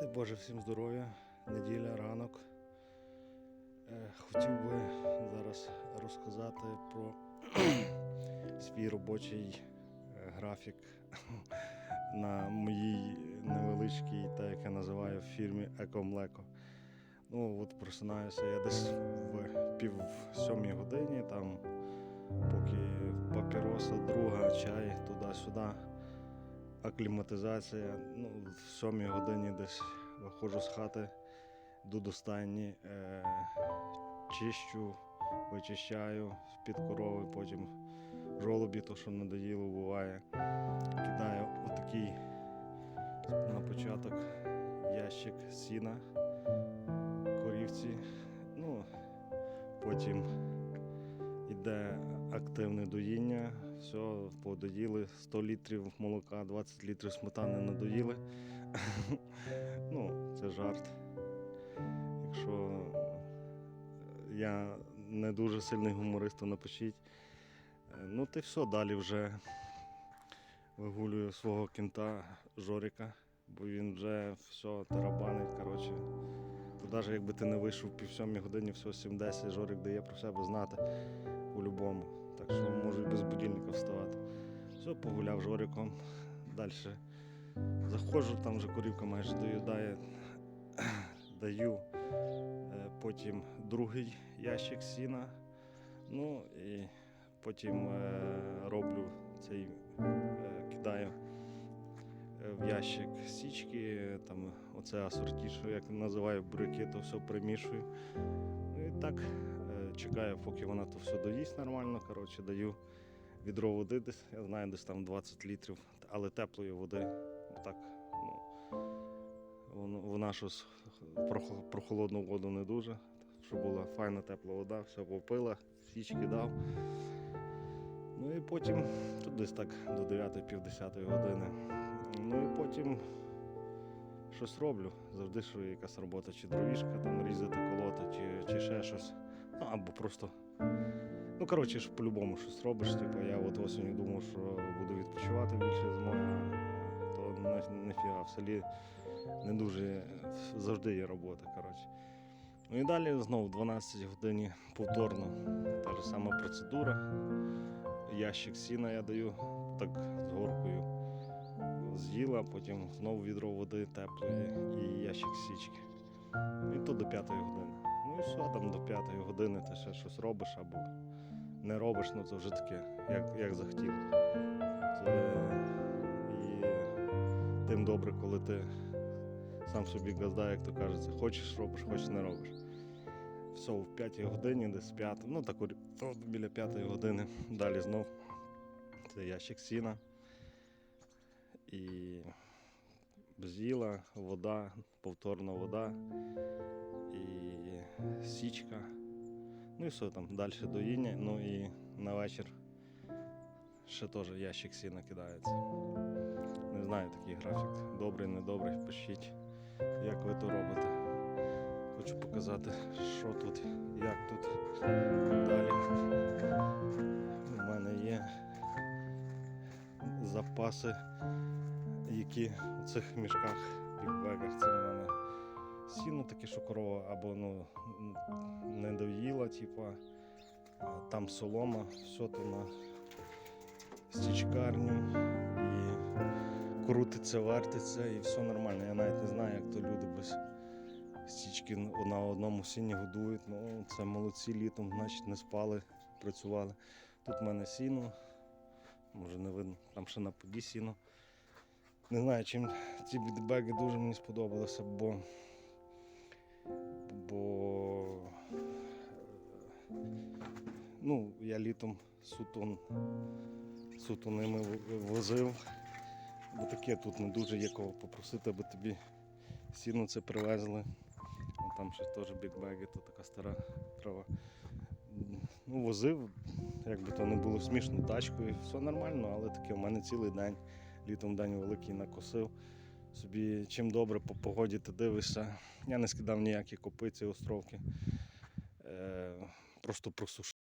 Дай Боже всім здоров'я, неділя, ранок. Е, Хотів би зараз розказати про свій робочий е, графік на моїй невеличкій, так як я називаю, фірмі Екомлеко. Ну, от просинаюся я десь в пів сьомій годині, там поки папіроса, друга, чай, туди-сюди акліматизація. Ну, в сьомій годині десь виходжу з хати, йду до стайні, е, чищу, вичищаю з-під корови, потім жолобі, то що надоїло, буває. Кидаю отакий на початок ящик сіна корівці. Ну, потім Іде активне доїння, все, подоїли 100 літрів молока, 20 літрів сметани надоїли. ну, це жарт. Якщо я не дуже сильний гуморист, то напишіть. Е, Ну, ти все, далі вже вигулюю свого кінта Жоріка, бо він вже все тарабанить. коротше. То навіть якби ти не вийшов пів сьомій годині, все 7-10, Жорик дає про себе знати по-любому. Так що можу без будильника вставати. Все, погуляв Жориком. Далі заходжу, там вже корівка майже доїдає, даю. Е, Потім другий ящик сіна. Ну і потім е, роблю цей, е, кидаю в ящик січки, там оце асорті, що як називаю буряки, то все примішую. Ну і так чекаю, поки вона то все доїсть нормально. Коротше, даю відро води десь, я знаю, десь там 20 літрів, але теплої води. Так, ну, вона щось про, холодну воду не дуже. Щоб була файна тепла вода, все попила, січки дав. Ну і потім тут десь так до 9-10 години. Ну і потім щось роблю. Завжди що якась робота, чи дровішка там різати, колоти, чи, чи ще щось. Ну, або просто. Ну, коротше, ж по-любому щось робиш. Типу, я от осінню думав, що буду відпочивати більше зимою, то ніфіга, в селі не дуже завжди є робота. коротше. Ну і далі знову в 12 годині повторно та ж сама процедура. Ящик сіна я даю так з горкою з'їла, потім знову відро води теплої і ящик січки. І то до п'ятої години. Ну все, там до п'ятої години ти ще щось робиш або не робиш, ну це вже таке, як, як захотів. Це і тим добре, коли ти сам собі газда, як то кажеться, хочеш робиш, хочеш не робиш. Все, в п'ятій годині, десь п'ята, ну так от біля п'ятої години, далі знов. Це ящик сіна. І з'їла, вода, повторна вода і січка. Ну і все там далі доїння. Ну і на вечір ще теж ящик сіна кидається. Не знаю такий графік. Добрий, недобрий, пишіть, як ви то робите. Хочу показати, що тут, як тут далі. У мене є запаси, які у цих мішках бікбегах. Це в мене сіно таке, що корова або ну, не доїла, типа, там солома, все то на стічкарню і крутиться, вертиться і все нормально. Я навіть не знаю, як то люди без стічки на одному сіні годують. Ну, це молодці літом, значить не спали, працювали. Тут в мене сіно, може не видно, там ще на поді сіно. Не знаю, чим ці бідбеги дуже мені сподобалися, бо, бо ну, я літом суто, суто ними возив, бо таке тут не дуже є кого попросити, аби тобі сіно це привезли. Там ще теж бікбеги, то така стара трава. Ну, возив, як би то не було смішно, тачкою, все нормально, але таке в мене цілий день, літом день великий накосив. Собі чим добре по погоді ти дивишся. Я не скидав ніякі копиці, островки. Е, просто просушив.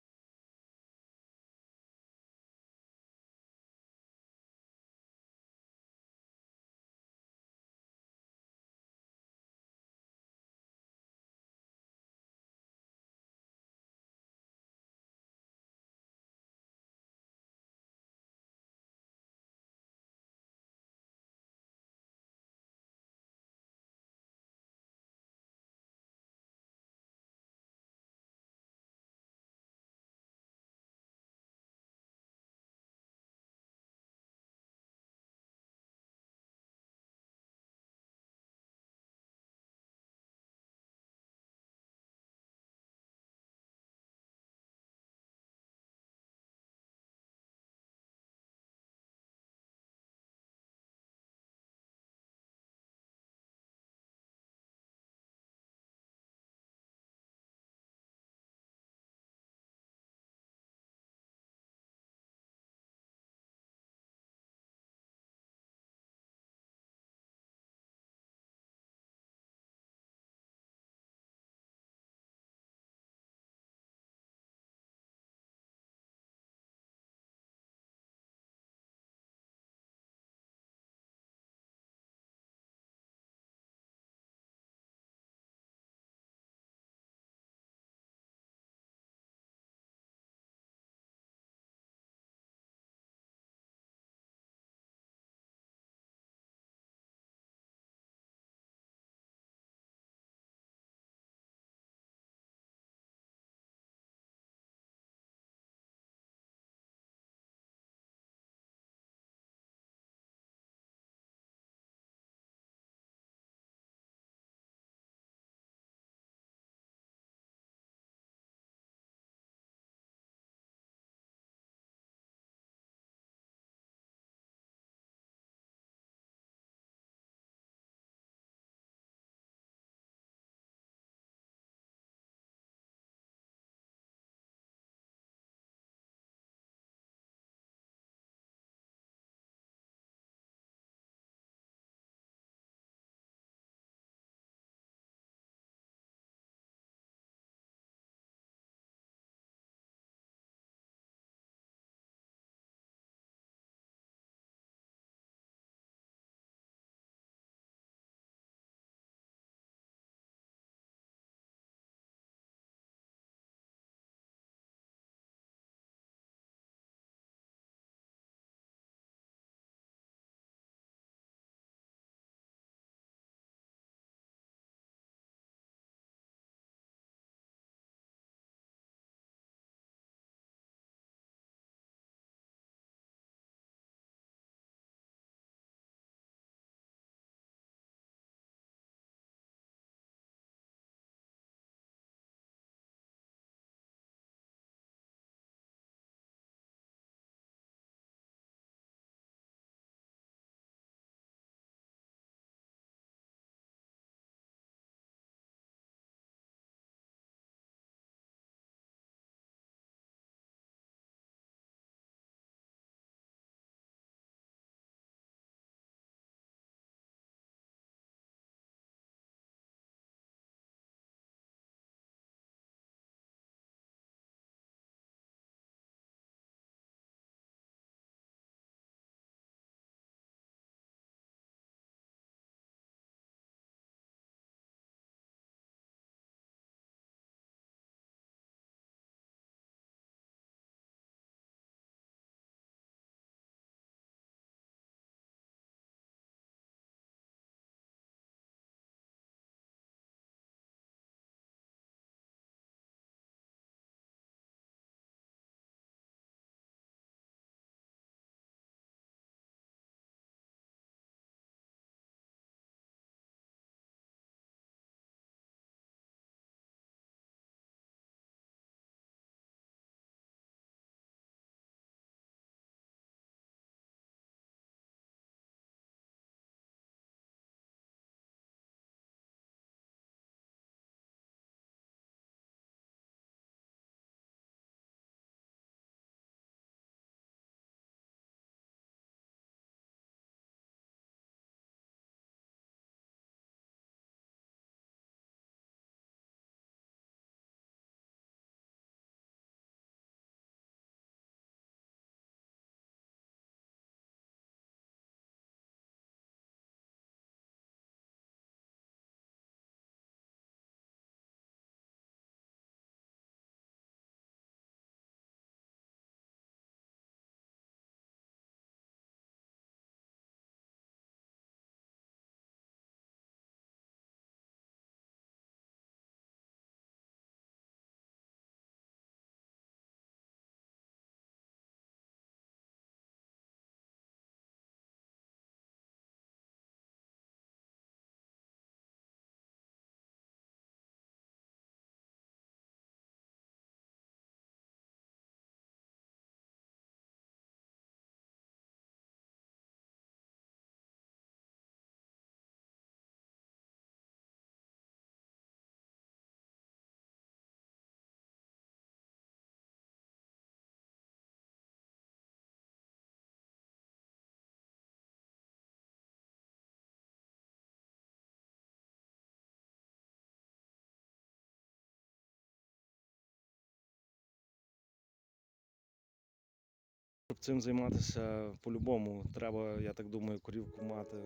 Цим займатися по-любому. Треба, я так думаю, корівку мати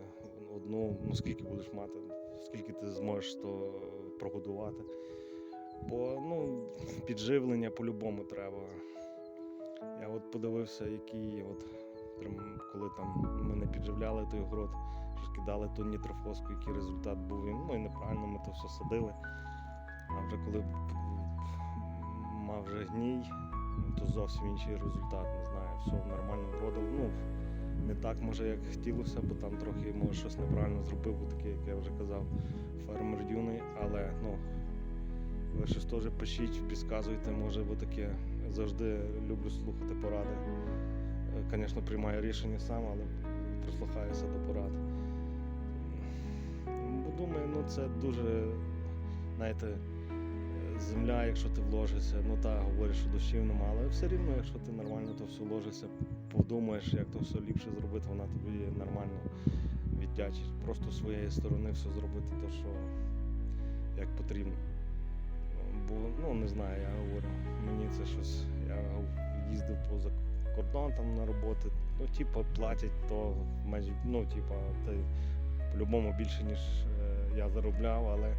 одну, ну скільки будеш мати, скільки ти зможеш то прогодувати. Бо ну, підживлення по-любому треба. Я от подивився, які от коли там мене підживляли той город, що кидали ту нітрофоску, який результат був. Ну і неправильно ми то все садили. А вже коли мав вже гній, то зовсім інший результат, не знаю, все нормально вродив. Ну, не так може, як хотілося, бо там трохи може щось неправильно зробив, бо такий, як я вже казав, фермер юний, але ну, ви щось теж пишіть, підказуйте, може, бо таке. Завжди люблю слухати поради. Звісно, приймаю рішення сам, але прислухаюся до порад. Бо думаю, ну це дуже, знаєте, земля, якщо ти вложишся, ну так, говориш, що дощів нема, але все рівно, якщо ти нормально то все вложишся, подумаєш, як то все ліпше зробити, вона тобі нормально віддячить. Просто своєї сторони все зробити, то що як потрібно. Бо ну не знаю, я говорю, мені це щось. Я їздив поза кордон там на роботи. Ну, типа, платять то ну, типа, ти по-любому більше, ніж е, я заробляв, але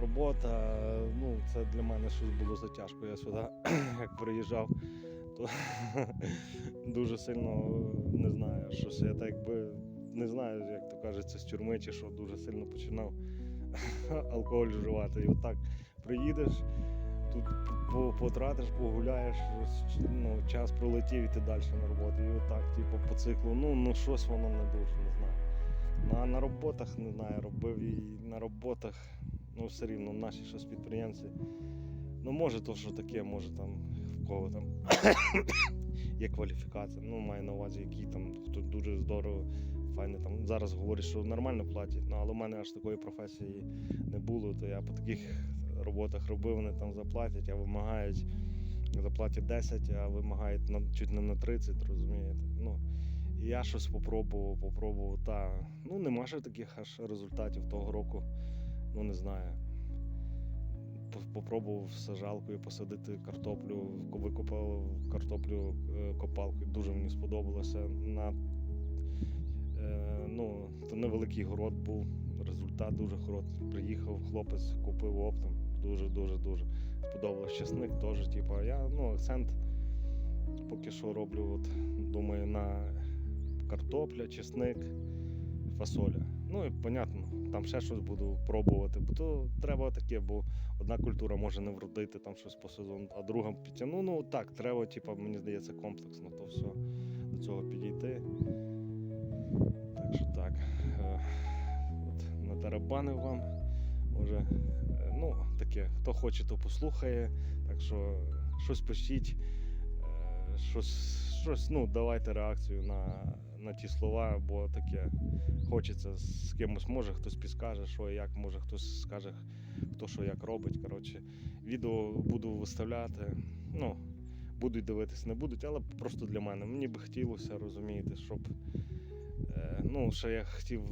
робота, ну, це для мене щось було затяжко. Я сюди, як приїжджав, то дуже сильно не знаю, щось я так якби не знаю, як то кажеться, з тюрми чи що, дуже сильно починав алкоголь вживати. І отак приїдеш, тут потратиш, погуляєш, ну, час пролетів і ти далі на роботу. І отак, типу, по циклу, ну, ну щось воно не дуже, не знаю. А на роботах, не знаю, робив і на роботах, ну все рівно, наші щось підприємці. Ну, може, то, що таке, може там в кого там є кваліфікація. Ну, маю на увазі, які там хто дуже здорово, файно там. Зараз говорять, що нормально платять, ну, але в мене аж такої професії не було, то я по таких роботах робив, вони там заплатять, а вимагають, заплатять 10, а вимагають на, чуть не на 30, розумієте. Ну, і я щось попробував, попробував, та ну нема ще таких аж результатів того року, ну не знаю. Попробував сажалкою посадити картоплю, викопав картоплю е, копалкою, дуже мені сподобалося. На, е, ну, то невеликий город був, результат дуже хороший. Приїхав хлопець, купив оптом. Дуже, дуже, дуже сподобалось. Чесник теж, типу, я ну, акцент поки що роблю, от, думаю, на картопля, чесник, фасоля. Ну і понятно, там ще щось буду пробувати, бо то треба таке, бо одна культура може не вродити там щось по сезону, а друга підтягну. Ну так, треба, типу, мені здається, комплексно то все до цього підійти. Так що так. Е, От, натарабанив вам. Може, е, ну, таке, хто хоче, то послухає. Так що щось пишіть, е, щось, щось, ну, давайте реакцію на, на ті слова, бо таке хочеться з кимось, може хтось підскаже, що і як, може хтось скаже, хто що як робить. Коротше, відео буду виставляти. Ну, будуть дивитись, не будуть, але просто для мене. Мені би хотілося, розумієте, щоб. е, Ну, ще я хотів.